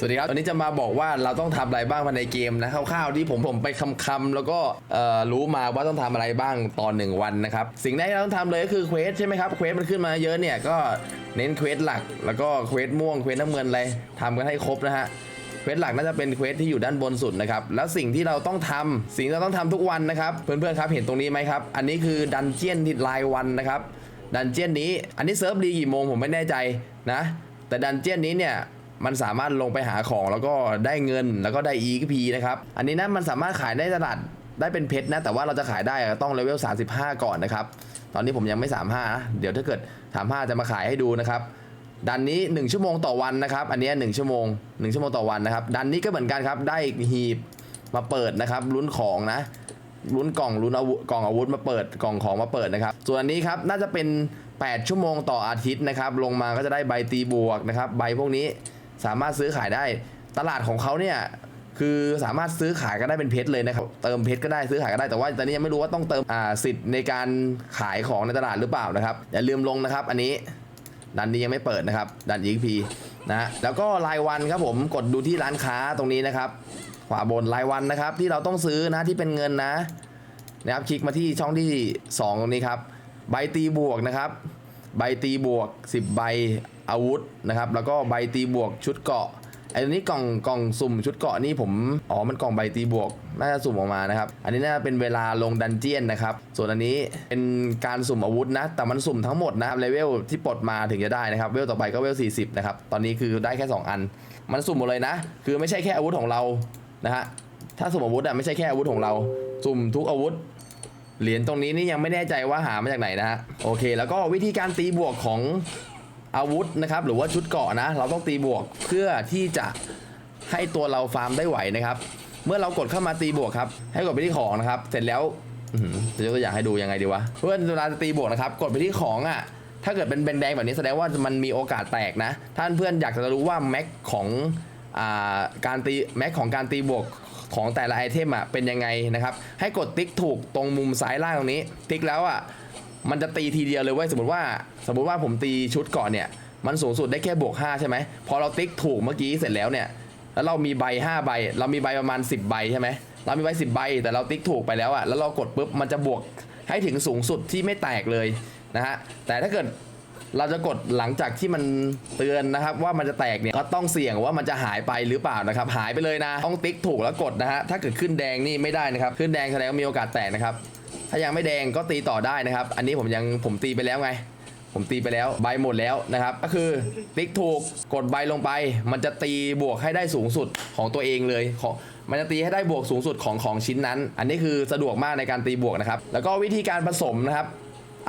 สวัสดีครับวันนี้จะมาบอกว่าเราต้องทำอะไรบ้างภายในเกมนะคร่าวๆที่ผมผมไปคำๆแล้วก็รู้มาว่าต้องทำอะไรบ้างตอนหนึ่งวันนะครับ สิ่งแรกที่เราต้องทำเลยก็คือเควสใช่ไหมครับเควสมันขึ้นมาเยอะเนี่ยก็เน้นเควสหลัก แล้วก็เควสม่วงเควสน้ำเงินอะไรทำกันให้ครบนะฮะเควสหลักน่าจะเป็นเควสที่อยู่ด้านบนสุดนะครับ แล้วสิ่งที่เราต้องทำสิ่งที่เราต้องทำทุกวันนะครับ เพื่อนๆครับเห็นตรงนี้ไหมครับ อันนี้คือดันเจียนที่รายวันนะครับดันเจียนนี้ อันนี้เซิร์ฟดีกี่โมงผมไม่แน่ใจนะ แต่ดันเจียนนี้เนี่ย มันสามารถลงไปหาของแล้วก็ได้เงินแล้วก็ได้ EXP นะครับ อันนี้นะมันสามารถขายได้ตลาดได้เป็นเพชรนะ แต่ว่าเราจะขายได้ต้องเลเวล 35 ก่อนนะครับ ตอนนี้ผมยังไม่ 35นะเดี๋ยวถ้าเกิด 35 จะมาขายให้ดูนะครับ ดันนี้ 1 ชั่วโมงต่อวันนะครับ อันนี้1ชั่วโมง 1 ชั่วโมงต่อวันนะครับ ดันนี้ก็เหมือนกันครับ ได้หีบมาเปิดนะครับลุ้นของนะลุ้นกล่องลุ้นอาวุธกล่องอาวุธมาเปิดกล่องของมาเปิดนะครับ ส่วนอันนี้ครับน่าจะเป็น 8 ชั่วโมงต่ออาทิตย์นะครับ ลงมาก็จะได้ใบตีบวกนะครับ ใบพวกนี้ สามารถซื้อขายได้ ตลาดของเขาเนี่ยคือสามารถซื้อขายก็ได้เป็นเพชรเลยนะครับ เติมเพชรก็ได้ซื้อขายก็ได้แต่ว่าตอนนี้ยังไม่รู้ว่าต้องเติมอ่าสิทธิ์ในการขายของในตลาดหรือเปล่านะครับอย่าลืมลงนะครับ อันนี้ดันนี้ยังไม่เปิดนะครับ ดัน EXP นะฮะแล้วก็รายวันครับผมกดดูที่ร้านค้าตรงนี้นะครับขวาบนรายวันนะครับ ที่เราต้องซื้อนะที่เป็นเงินนะนะครับคลิกมาที่ช่องที่2ตรงนี้ครับ ใบตีบวกนะครับ ใบตีบวก 10 ใบ อาวุธนะครับแล้วก็ใบตีบวกชุดเกาะไอ้ตัวนี้กล่องกล่องสุ่มชุดเกาะนี่ผมอ๋อมันกล่องใบตีบวกน่าจะสุ่มออกมานะครับอันนี้น่าจะเป็นเวลาลงดันเจียนนะครับส่วนอันนี้เป็นการสุ่มอาวุธนะ แต่มันสุ่มทั้งหมดนะครับเลเวลที่ปลดมาถึงจะได้นะครับเวลต่อไปก็เวล 40 นะครับ ตอนนี้คือได้แค่ 2 อัน มันสุ่มหมดเลยนะ คือไม่ใช่แค่อาวุธของเรานะฮะถ้าสุ่มอาวุธอะไม่ใช่แค่อาวุธของเรา สุ่มทุกอาวุธเหรียญตรงนี้นี่ยังไม่แน่ใจว่าหามาจากไหนนะฮะโอเค แล้วก็วิธีการตีบวกของ อาวุธนะครับหรือว่าชุดเกราะนะ เราต้องตีบวกเพื่อที่จะให้ตัวเราฟาร์มได้ไหวนะครับ เมื่อเรากดเข้ามาตีบวกครับ ให้กดไปที่ของนะครับ เสร็จแล้วจะยกตัวอย่างให้ดูยังไงดีวะเพื่อนเวลาตีบวกนะครับ กดไปที่ของอะถ้าเกิดเป็นแดงแบบนี้แสดงว่ามันมีโอกาสแตกนะท่านเพื่อนอยากจะรู้ว่าแม็กของอาการตีแม็กของการตีบวกของแต่ละไอเทมอะเป็นยังไงนะครับ ให้กดติ๊กถูกตรงมุมซ้ายล่างตรงนี้ ติ๊กแล้วอะ มันจะตีทีเดียวเลยเว้ยสมมติว่า สมมติว่าผมตีชุดก่อนเนี่ย มันสูงสุดได้แค่บวก5ใช่ไหมพอเราติ๊กถูกเมื่อกี้เสร็จแล้วเนี่ย แล้วเรามีใบ5ใบ เรามีใบประมาณ 10 ใบใช่ไหมเรามีใบ10 ใบ แต่เราติ๊กถูกไปแล้วอะแล้วเรากดปุ๊บมันจะบวกให้ถึงสูงสุดที่ไม่แตกเลยนะฮะแต่ถ้าเกิดเราจะกดหลังจากที่มันเตือนนะครับ ว่ามันจะแตกเนี่ยก็ต้องเสี่ยงว่ามันจะหายไปหรือเปล่านะครับ หายไปเลยนะต้องติ๊กถูกแล้วกดนะฮะถ้าเกิดขึ้นแดงนี่ไม่ได้นะครับ ขึ้นแดงแสดงว่ามีโอกาสแตกนะครับ ถ้ายังไม่แดงก็ตีต่อได้นะครับ อันนี้ผมยังผมตีไปแล้วไง ผมตีไปแล้วใบหมดแล้วนะครับ ก็คือติ๊กถูกกดใบลงไป มันจะตีบวกให้ได้สูงสุดของตัวเองเลยของมันจะตีให้ได้บวกสูงสุดของของชิ้นนั้น อันนี้คือสะดวกมากในการตีบวกนะครับ แล้วก็วิธีการผสมนะครับ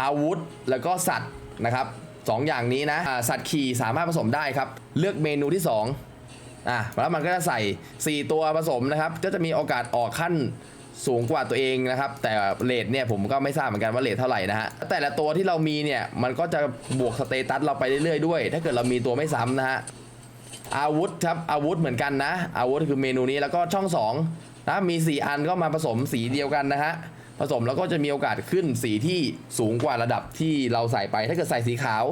อาวุธแล้วก็สัตว์นะครับสองอย่างนี้นะอ่าสัตว์ขี่สามารถผสมได้ครับ เลือกเมนูที่ 2อะแล้วมันก็จะใส่ 4 ตัวผสมนะครับ ก็จะมีโอกาสออกขั้น สูงกว่าตัวเองนะครับ แต่เลทเนี่ยผมก็ไม่ทราบเหมือนกันว่าเลทเท่าไหร่นะฮะแต่ละตัวที่เรามีเนี่ยมันก็จะบวกสเตตัสเราไปเรื่อยๆด้วย ถ้าเกิดเรามีตัวไม่ซ้ำนะฮะอาวุธครับอาวุธเหมือนกันนะ อาวุธคือเมนูนี้แล้วก็ช่อง2นะมี 4 อันก็มาผสมสีเดียวกันนะฮะผสมแล้วก็จะมีโอกาสขึ้นสีที่สูงกว่าระดับที่เราใส่ไป ถ้าเกิดใส่สีขาว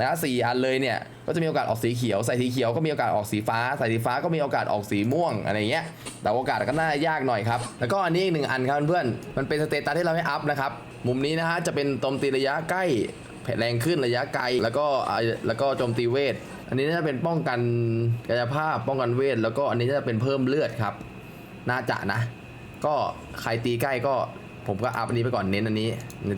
นะสี่อันเลยเนี่ย ก็จะมีโอกาสออกสีเขียว ใส่สีเขียวก็มีโอกาสออกสีฟ้า ใส่สีฟ้าก็มีโอกาสออกสีม่วงอะไรเงี้ย แต่โอกาสก็น่ายากหน่อยครับ แล้วก็อันนี้อีกหนึ่งอันครับเพื่อน มันเป็นสเตตัสที่เราให้อัพนะครับ มุมนี้นะฮะจะเป็นโจมตีระยะใกล้แรงขึ้นระยะไกล แล้วก็แล้วก็โจมตีเวท อันนี้น่าจะเป็นป้องกันกายภาพ ป้องกันเวท แล้วก็อันนี้น่าจะเป็นเพิ่มเลือดครับ น่าจะนะ ก็ใครตีใกล้ก็ผมก็อัพอันนี้ไปก่อนเน้นอันนี้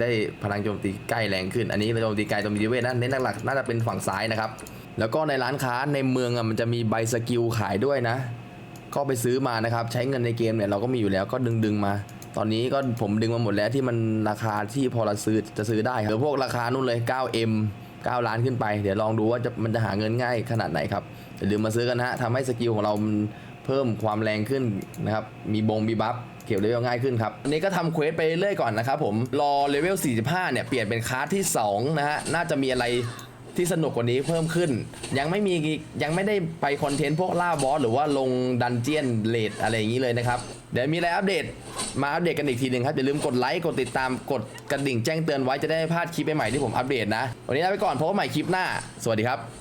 ได้พลังโจมตีใกล้แรงขึ้น อันนี้โจมตีไกลโจมตีเวทนะเน้นหลักๆน่าจะเป็นฝั่งซ้ายนะครับ แล้วก็ในร้านค้าในเมืองอะมันจะมีใบสกิลขายด้วยนะ ก็ไปซื้อมานะครับ ใช้เงินในเกมเนี่ยเราก็มีอยู่แล้วก็ดึงดึงมา ตอนนี้ก็ผมดึงมาหมดแล้วที่มันราคาที่พอเราซื้อจะซื้อได้ครับหรือพวกราคานู่นเลย 9M 9 ล้านขึ้นไป เดี๋ยวลองดูว่าจะมันจะหาเงินง่ายขนาดไหนครับอย่าลืมมาซื้อกันนะฮะทำให้สกิลของเราเพิ่มความแรงขึ้นนะครับ มีบงมีบัฟเก็บเลเวลง่ายขึ้นครับอันนี้ก็ทำเควสไปเรื่อยก่อนนะครับผม รอเลเวล 45 เนี่ย เปลี่ยนเป็นคลาสที่ 2 นะฮะ น่าจะมีอะไร ที่สนุกกว่านี้เพิ่มขึ้น ยังไม่มียังไม่ได้ไปคอนเทนต์พวกล่าบอสหรือว่าลงดันเจียนเลดอะไรอย่างนี้เลยนะครับ เดี๋ยวมีอะไรอัปเดตมาอัปเดตกันอีกทีหนึ่งครับ อย่าลืมกดไลค์กดติดตามกดกระดิ่งแจ้งเตือนไว้จะได้ไม่พลาดคลิปใหม่ๆที่ผมอัปเดตนะ วันนี้ลาไปก่อนพบกันใหม่คลิปหน้า สวัสดีครับ